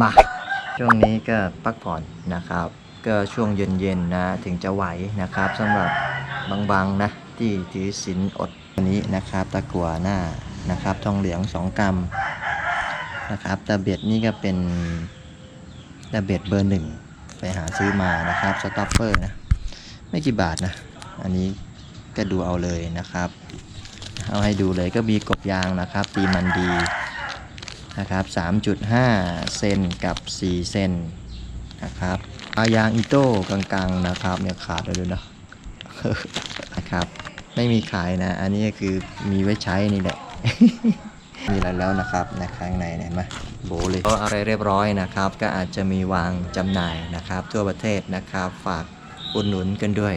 มาช่วงนี้ก็พักผ่อนนะครับ ก็ช่วงเย็นๆนะถึงจะไหวนะครับสำหรับบางๆนะที่ถือศีลอดวันนี้นะครับ ตะกัวหน้านะครับ ทองเหลือง2กรัมนะครับตะเบ็ดนี่ก็เป็นตะเบ็ดเบอร์หนึ่งไปหาซื้อมานะครับสต็อปเปอร์นะไม่กี่บาทนะ อันนี้ก็ดูเอาเลยนะครับ เอาให้ดูเลยก็มีกบยางนะครับ ตีมันดี นะครับ 3.5 เซนกับ 4 เซนนะครับปลายางอิโต้กลางๆนะครับเนี่ยขาดเลยด้วยเนะนะครับ ไม่มีขายนะ อันนี้คือมีไว้ใช้นี่แหละ มีอะไรแล้วนะครับในข้างในเนี่ยเห็นไหมโบเลยก็อะไรเรียบร้อยนะครับ ก็อาจจะมีวางจำหน่ายนะครับ ทั่วประเทศนะครับ ฝากอุดหนุนกันด้วย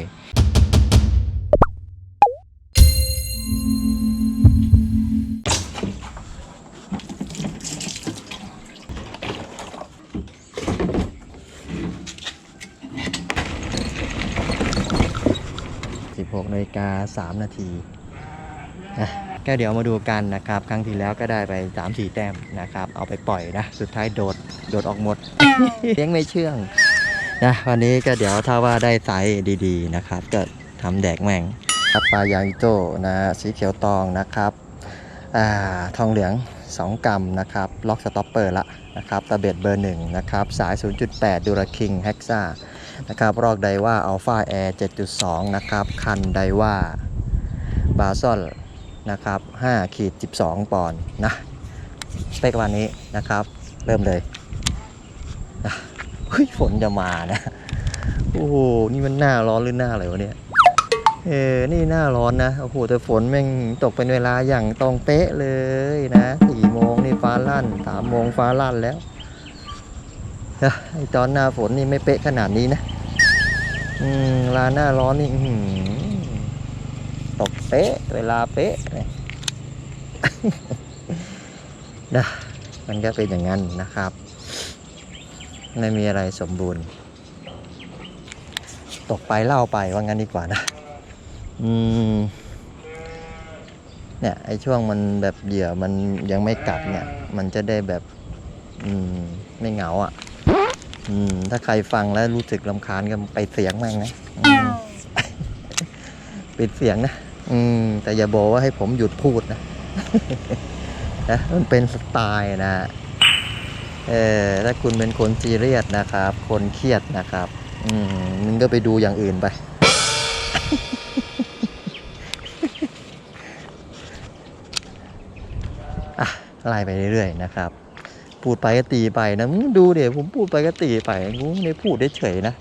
16นาฬิกา3นาทีนะก็เดี๋ยวมาดูกันนะครับ ครั้งที่แล้วก็ได้ไป 3-4 แต้มนะครับ เอาไปปล่อยนะ สุดท้ายโดด โดดออกหมด เลี้ยงไม่เชื่องนะวันนี้ก็เดี๋ยวถ้าว่าได้ไซส์ดีๆนะครับ ก็ทำแดกแม่งครับปลายางอิโต้นะสีเขียวตองนะครับ อ่า ทองเหลือง 2 กรัมนะครับล็อกสต็อปเปอร์ละนะครับตะเบ็ดเบอร์1นะครับสาย 0.8 ดูราคิงแฮกซ่านะครับรอกไดว่าอัลฟาแอร์7.2 นะครับ คันไดว่าบาซอลนะครับ5ขีด12 ปอนด์นะสเปควันนี้นะครับ เริ่มเลยนะเฮ้ยฝนจะมานะ โอ้โห นี่มันหน้าร้อนหรือหน้าอะไรวะเนี่ย เออ นี่หน้าร้อนนะ โอ้โห แต่ฝนแม่งตกเป็นเวลาอย่างตรงเป๊ะเลยนะสี่โมงนี่ฟ้าลั่นสามโมงฟ้าลั่นแล้วไอตอนหน้าฝนนี่ไม่เป๊ะขนาดนี้นะ อืมลานหน้าร้อนนี่ตกเป๊ะ เวลาเป๊ะเนี่ยนะมันก็เป็นอย่างนั้นนะครับ ไม่มีอะไรสมบูรณ์ ตกไปเล่าไปว่างั้นดีกว่านะ อืมเนี่ยไอช่วงมันแบบเหยื่อมันยังไม่กัดเนี่ย มันจะได้แบบ อืม ไม่เหงาอะ อืม ถ้าใครฟังแล้วรู้สึกลำคาญก็ไปเสียงแม่งนะอืม ปิดเสียงนะอืม แต่อย่าบอกว่าให้ผมหยุดพูดนะ นะมันเป็นสไตล์นะ เออถ้าคุณเป็นคนซีเรียสนะครับ คนเครียดนะครับ อืมมึงก็ไปดูอย่างอื่นไป ไล่ไปเรื่อยๆนะครับ พูดไปก็ตีไปนะดูเดี๋ยวผมพูดไปก็ตีไปกูไม่ได้พูดเฉยนะ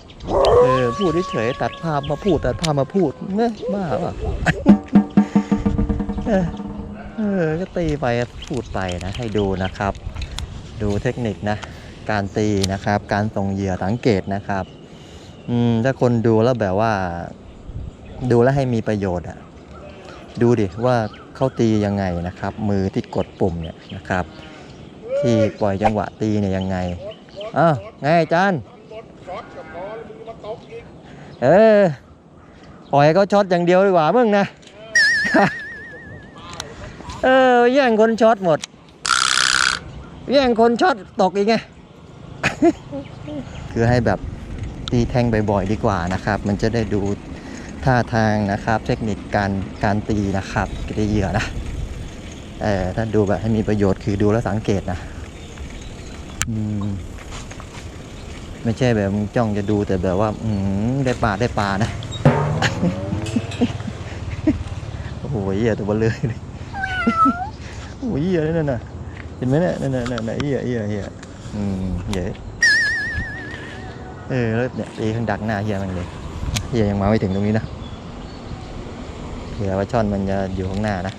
เออพูดเฉยตัดภาพมาพูดตัดภาพมาพูดเนอะบ้าป่ะเออเออก็ตีไปพูดไปนะให้ดูนะครับ ดูเทคนิคนะ การตีนะครับ การส่งเหยื่อสังเกตนะครับอืมถ้าคนดูแล้วแบบว่า ดูแล้วให้มีประโยชน์อะดูดิว่า เขาตียังไงนะครับ มือที่กดปุ่มเนี่ยนะครับ ที่ปล่อยจังหวะตีเนี่ยยังไงอ้าวไงอาจารย์เออปล่อยเขาช็อตอย่างเดียวดีกว่ามึงนะเออแย่งคนช็อตหมด แย่งคนช็อตตกอีกไงคือให้แบบตีแทงบ่อยๆดีกว่านะครับ มันจะได้ดู ท่าทางนะครับ เทคนิคการการตีนะครับตีเหยื่อนะเออถ้าดูแบบให้มีประโยชน์คือดูแล้วสังเกตนะอืมไม่ใช่แบบจ้องจะดูแต่แบบว่า อืมได้ปลาได้ปลานะ โอ้โหเหี้ยตัวเบลเลยเลยโอ้โหเหี้ยนั่นน่ะเห็นไหมเนี่ยนั่นน่ะนั่นน่ะเหี้ยเหี้ยเหี้ยอืมเหี้ยเออแล้วเนี่ยตีข้างดักหน้าเหี้ยมันเลยเหี้ยยังมาไม่ถึงตรงนี้นะ ผื่อว่าช่อนมันจะอยู่ข้างหน้านะ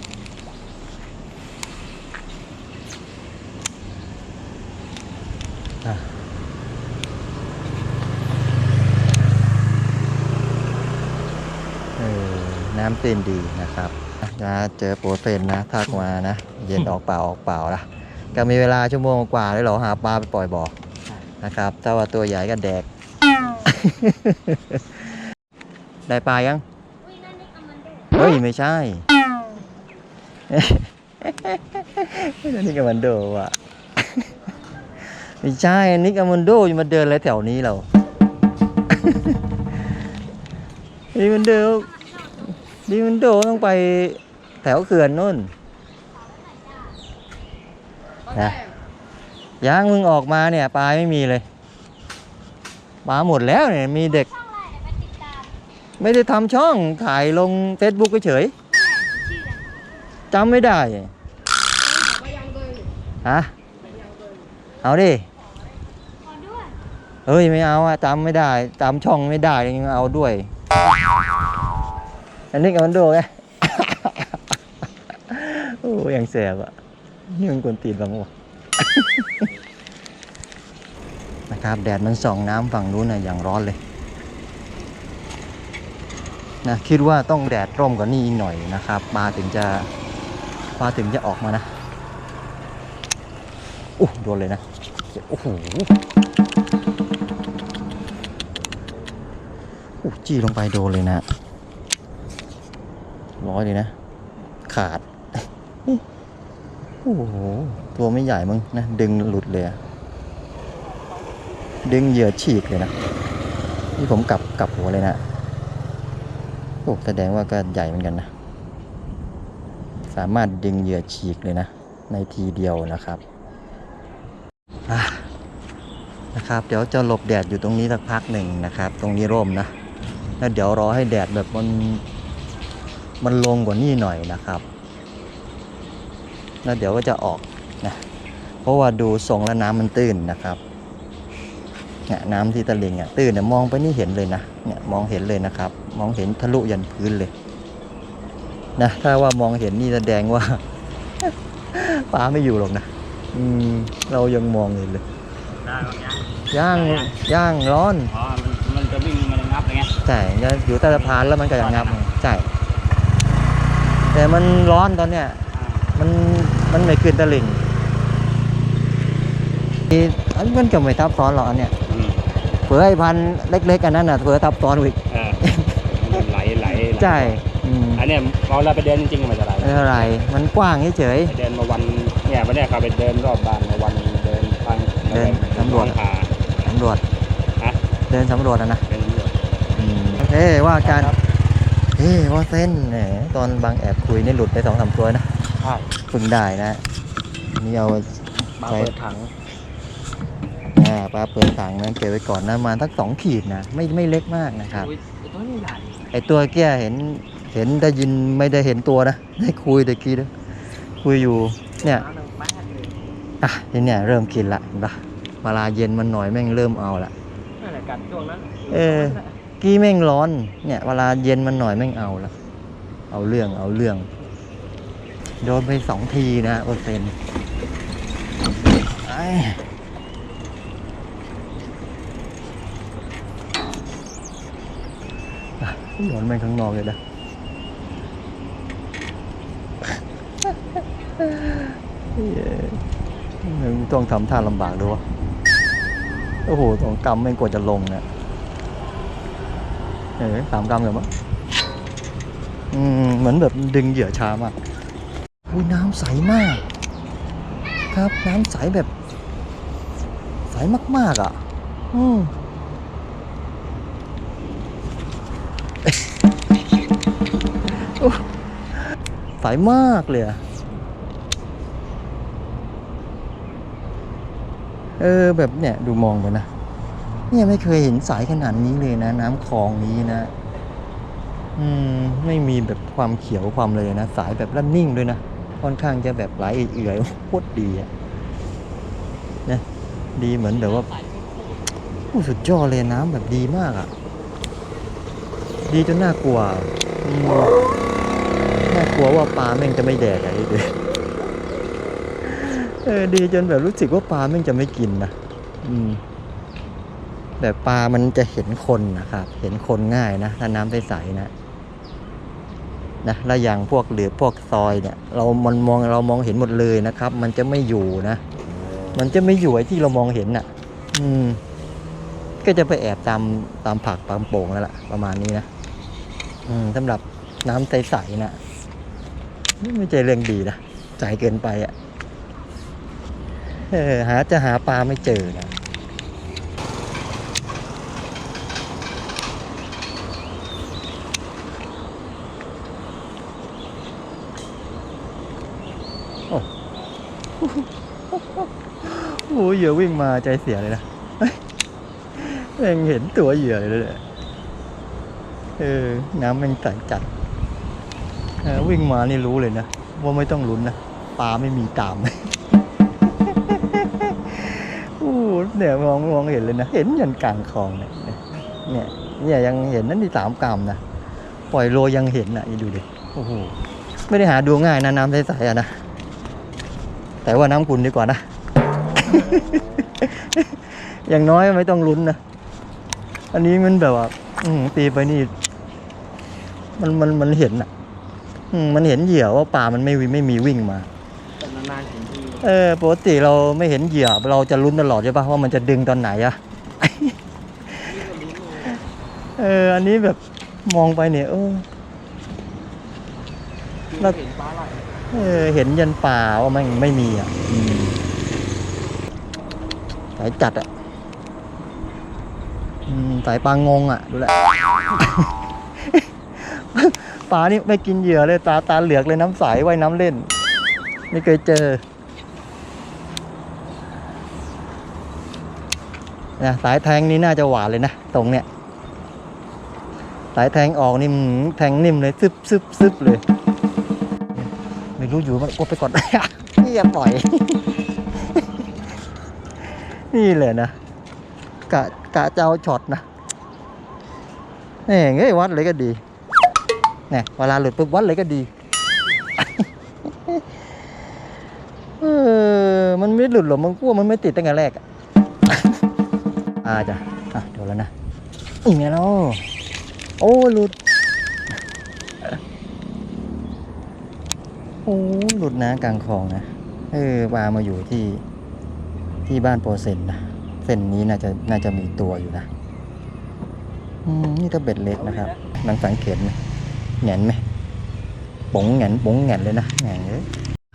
เออน้ำตื้นดีนะครับนะเจอโปรเซนนะทักมานะ เย็นออกเปล่าออกเปล่าละก็มีเวลาชั่วโมงกว่าเลยเหรอหาปลาไปปล่อยบ่อนะครับ ถ้าว่าตัวใหญ่ก็แดก ได้ปลายัง ฮ้ย ไม่ใช่น,นี่กับมันโดว่ะ ไม่ใช่นิกอามันโดจะมาเดินอะไรแถวนี้เรานี่มันเดินนี่มันโดต้องไปแถวเขื่อนนู่นนะย่างมึงออกมาเนี่ยปลาไม่มีเลยปลาหมดแล้วเนี่ยมีเด็ก ไม่ได้ทำช่องถ่ายลง Facebook เฉยชื่ออะไรๆจำไม่ได้เลยฮะเอาดิขอด้วยเฮ้ยไม่เอาอะจำไม่ได้จำช่องไม่ได้ยังเอาด้วย อันนี้กับมันโดไงโอ้ยังแสบอะนี่มันกวนตีนบังวะนะครับแดดมันส่องน้ำฝั่งนู้นน่ะอย่างร้อนเลย นะคิดว่าต้องแดดร่มกว่านี้อีกหน่อยนะครับปลาถึงจะปลาถึงจะออกมานะโอ้โดนเลยนะโอ้โหอู้จี้ลงไปโดนเลยนะร้อยเลยนะ ขาดโอ้โหตัวไม่ใหญ่มึงนะ ดึงหลุดเลยดึงเหยื่อฉีกเลยนะ นี่ผมกลับกลับหัวเลยนะ โอ้แสดงว่าก็ใหญ่เหมือนกันนะ สามารถดึงเหยื่อฉีกเลยนะ ในทีเดียวนะครับนะครับ เดี๋ยวจะหลบแดดอยู่ตรงนี้สักพักหนึ่งนะครับ ตรงนี้ร่มนะ แล้วเดี๋ยวรอให้แดดแบบมันมันลงกว่านี้หน่อยนะครับ แล้วเดี๋ยวก็จะออกนะ เพราะว่าดูทรงแล้วน้ำมันตื้นนะครับ เนี่ยน้ำที่ตะลิงอะตื้นเนี่ยมองไปนี่เห็นเลยนะเนี่ยมองเห็นเลยนะครับ มองเห็นทะลุยันพื้นเลยนะถ้าว่ามองเห็นนี่แสดงว่าปลาไม่อยู่หรอกนะอืมเรายังมองเห็นเลยได้บางอย่างย่างย่างร้อนอ๋อมันมันจะวิ่งมันจะงับอะไรเงี้ยใช่จะอยู่ใต้สะพานแล้วมันก็จะงับไงใช่แต่มันร้อนตอนเนี้ยมันมันไม่ขึ้นตะลิ่งอีอันมันก็ไม่ทับซ้อนหรอกอันเนี้ยอืมเผื่อไอ้พันธุ์เล็กๆอันนั้นน่ะเผื่อทับซ้อนอีกเออมันไหลไหลไหลใช่อืมอันเนี้ยพอเราไปเดินจริงๆมันจะไหลไม่เท่าไหรมันกว้างเฉย ไปเดินมาวันเนี่ยวันเนี้ยเขาไปเดินรอบบ้านมาวันเดินทางเดินสำรวจผ่าๆสำรวจฮะ เดินสำรวจนะนะเดินสำรวจอืมเอ้ว่าการเอ้ว่าเส้นแหมตอนบางแอบคุยนี่หลุดไปสองสามตัวนะใช่ฝึงได้นะนี่เอา มาใช่เปิดถัง อ่าปลาเปิดถังนั้นเก็บไว้ก่อนนะประมาณสักสองขีดนะไม่ไม่เล็กมากนะครับอุ๊ยตัวนี้ใหญ่ไอตัวเกี้ยเห็นเห็นได้ยินไม่ได้เห็นตัวนะได้คุยแต่กี้นะคุยอยู่เนี่ยน้ำหนึ่งแป๊ดเลยอะทีเนี่ยเริ่มกินละเห็นปะเวลาเย็นมันหน่อยแม่งเริ่มเอาละนั่นแหละกัดช่วงนั้นเออกี้แม่งร้อนเนี่ยเวลาเย็นมันหน่อยแม่งเอาละเอาเรื่องเอาเรื่องโดนไปสองทีนะเปอร์เซ็นต์ ไอ้อะโยนแมงข้างนอกเลยนะเย้มึงต้องทำท่าลำบากด้วยวะโอ้โหสองกำแม่งกว่าจะลงเนี่ยเออสามกำเลยมั้งอืมเหมือนแบบดึงเหยื่อช้ามากอุ้ยน้ำใสมาก ครับน้ำใสแบบ ใสมากๆอะ อืม โอ้ใสมากเลยเออแบบเนี่ยดูมองไปนะ เนี่ยไม่เคยเห็นสายขนาดนี้เลยนะ น้ำคลองนี้นะ อืมไม่มีแบบความเขียวความเลยนะ สายแบบแล้วนิ่งด้วยนะ ค่อนข้างจะแบบไหลเอื่อยๆโคตรดีอะนะดีเหมือนแบบว่าโอ้สุดยอดเลยน้ำแบบดีมากอะดีจนน่ากลัวอืม ลัวว่าปลาแม่งจะไม่แดกอะไรเลยเออดีจนแบบรู้สึกว่าปลาแม่งจะไม่กินนะอืมแบบปลามันจะเห็นคนนะครับ เห็นคนง่ายนะถ้าน้ำใสๆนะนะแล้วอย่างพวกหรือพวกซอยเนี่ย เรามันมองเรามองเห็นหมดเลยนะครับ มันจะไม่อยู่นะมันจะไม่อยู่ไอ้ที่เรามองเห็นน่ะ อืม ก็จะไปแอบตามตามผักตามโป่งแล้วล่ะ ประมาณนี้นะอืมสำหรับน้ำใสๆนะ ไม่ใช่เรื่องดีนะใสเกินไปอะ่ะเออหาจะหาปลาไม่เจอนะโอ้โหเหยื่อวิ่งมาใจเสียเลยนะเฮ้ยแม่งเห็นตัวเหยื่อเลยเลยเออ น้ำแม่งใสจัด วิ่งมานี่รู้เลยนะ ว่าไม่ต้องลุ้นนะปลาไม่มีตามโอ้โหเนี่ยมองมองเห็นเลยนะ เห็นยันกลางคลองเนี่ยเนี่ยเนี่ยยังเห็นนั่นที่สามกรัมนะปล่อยโลยังเห็นอะนี่ดูดิโอ้โหไม่ได้หาดูง่ายนะน้ำใสๆอะนะแต่ว่าน้ำขุ่นดีกว่านะ อย่างน้อยไม่ต้องลุ้นนะ อันนี้มันแบบว่าตีไปนี่ มันมันมันเห็นอะ อืมมันเห็นเหยื่อว่าปลามันไม่วิไม่มีวิ่งมา แต่นานๆเห็นทีเออปกติเราไม่เห็นเหยื่อเราจะลุ้นตลอดใช่ปะว่ามันจะดึงตอนไหนอะ เอออันนี้แบบมองไปเนี่ยเออ แล้ว เห็นปลาไหลเออเห็นยันป่าว่ามันไม่มีอะอืมสายจัดอะอืมสายปลางงอะ ดูแล ปลานี่ไม่กินเหยื่อเลยตาตาเหลือกเลยน้ำใสว่ายน้ำเล่น ไม่เคยเจอนะสายแทงนี่น่าจะหวานเลยนะ ตรงเนี้ยสายแทงออกนี่มแทงนิ่มเลยซึบซึบซึบเลย ไม่รู้อยู่มันกดไปก่อนนี่อย่าปล่อย นี่เลยนะกะกะจะเอาช็อตนะแหม่เงยวัดเลยก็ดี เนี่ยเวลาหลุดปุ๊บวัดเลยก็ดีเออมันไม่หลุดหรอกมันกลัวมันไม่ติดตั้งแต่แรกอะอ่าจ้ะอะเดี๋ยวแล้วนะอีกไงเนาะโอ้หลุดโอ้หลุดนะกลางคลองนะเออปลามาอยู่ที่ที่บ้านโปรเซนนะเส้นนี้น่าจะน่าจะมีตัวอยู่นะ อืม นี่ถ้าเบ็ดเล็กนะครับ หลังสังเกตไหม แหงนไหมป๋งแหงนป๋งแหงนเลยนะแหงนเลย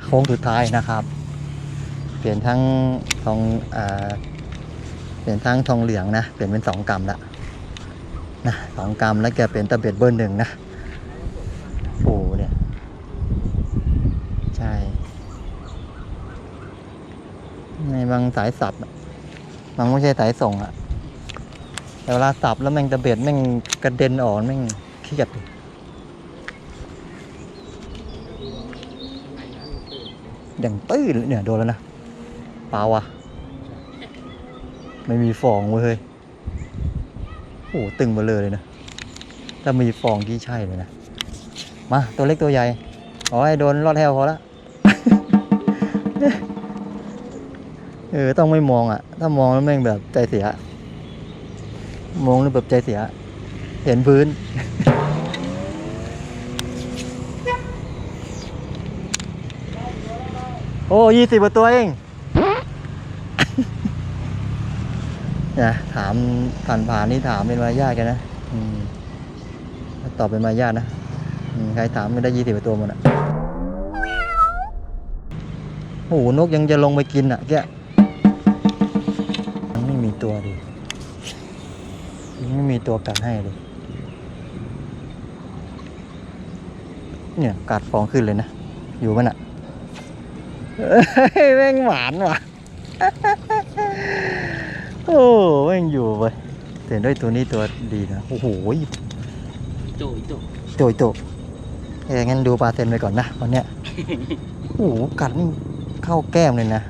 โค้งสุดท้ายนะครับ เปลี่ยนทั้งทองอ่าเปลี่ยนทั้งทองเหลืองนะ เปลี่ยนเป็นสองกรัมละนะสองกรัมแล้วแกเปลี่ยนตะเบ็ดเบอร์หนึ่งนะโอ้เนี่ย ใช่ ในบางสายสับอะบางไม่ใช่สายส่งอะแต่เวลาสับแล้วแม่งตะเบ็ดแม่งกระเด็นออกแม่งเครียดดิ อย่างตื้นเนี่ยโดนแล้วนะเปล่าอะไม่มีฟองเว้ยโอ้โหตึงมาเลยเลยนะถ้ามีฟองที่ใช่เลยนะมาตัวเล็กตัวใหญ่ขอให้โดนรอดแถวพอละเออต้องไม่มองอะ ถ้ามองแล้วแม่งแบบใจเสีย มองแล้วแบบใจเสีย เห็นพื้น โอ้ยี่สิบกว่าตัวเองนะถามผ่านผ่านๆนี่ถามเป็นมารยาทกันนะอืมตอบเป็นมารยาทนะอืมใครถามไม่ได้ยี่สิบกว่าตัวหมดอะโอ้โหนกยังจะลงไปกินอะแกยังไม่มีตัวดิยังไม่มีตัวกัดให้เลยเนี่ยกัดฟองขึ้นเลยนะ อยู่มันอะเฮ้ย แม่งหวานว่ะ โอ้แม่งอยู่ไปแต่ด้วยตัวนี้ตัวดีนะ โอ้โหโจยโจโจยโจยเอ้ยงั้นดูปลาเซนไปก่อนนะวันเนี้ยโอ้โหกัดนี่เข้าแก้มเลยนะ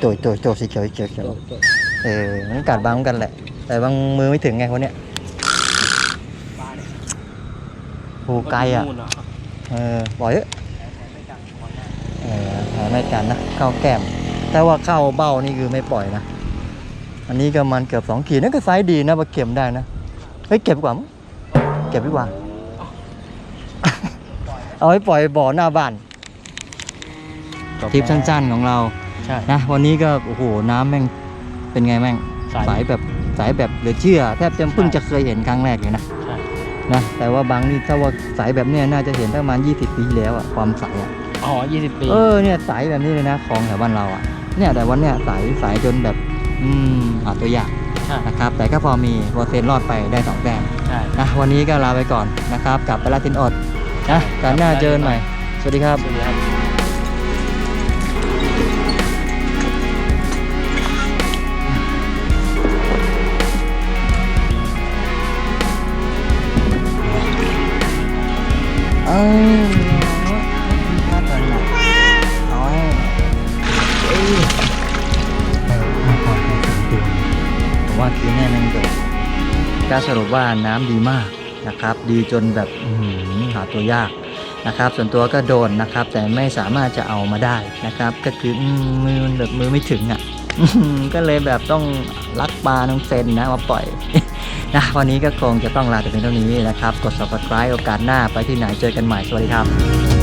โจยโจยโจยสีเขียวสีเขียวสีเขียวเออมันกัดบางเหมือนกันแหละ แต่บางมือไม่ถึงไงคนเนี้ยปลาเนี่ยโอ้ไกลอะนู่นเเออปล่อยเถอะเออหา ไม่กันนะเข้าแก้ม แต่ว่าเข้าเบ้านี่คือไม่ปล่อยนะ อันนี้ก็มันเกือบสองขีดนั่นก็ไซส์ดีนะมาเก็บได้นะเฮ้ยเก็บดีกว่ามั้งเก็บดีกว่า เอาไว้ปล่อยบ่อหน้าบ้านทริปสั้นๆของเราใช่นะวันนี้ก็โอ้โหน้ำแม่งเป็นไงแม่งใช่สายแบบสายแบบเหลือเชื่อแทบจะเพิ่งจะเคยเห็นครั้งแรกเลยนะใช่นะแต่ว่าบางนี่ถ้าว่าสายแบบเนี้ยน่าจะเห็นประมาณ 20 ปีที่แล้วอะความใสอะ อ๋อยี่สิบปี เออเนี่ยใสแบบนี้เลยนะของแถวบ้านเราอะเนี่ยแต่วันเนี้ยสายสายจนแบบ อืมหาตัวอยากใช่ นะครับ แต่ก็พอมีโปรเซนรอดไปได้สองแต้มใช่ นะวันนี้ก็ลาไปก่อนนะครับ กลับไปลาตินอดนะการหน้าเจอกันใหม่ สวัสดีครับ สวัสดีครับเอ้ย ผมว่าคืนแน่แม่งโดดก็สรุปว่าน้ำดีมากนะครับ ดีจนแบบหาตัวยากนะครับ ส่วนตัวก็โดนนะครับ แต่ไม่สามารถจะเอามาได้นะครับ ก็คือมือแบบมือไม่ถึงอะก็เลยแบบต้องลักปลาน้องเซนนะมาปล่อยนะวันนี้ก็คงจะต้องลาแต่เพียงเท่านี้นะครับ กด subscribe โอกาสหน้าไปที่ไหนเจอกันใหม่ สวัสดีครับ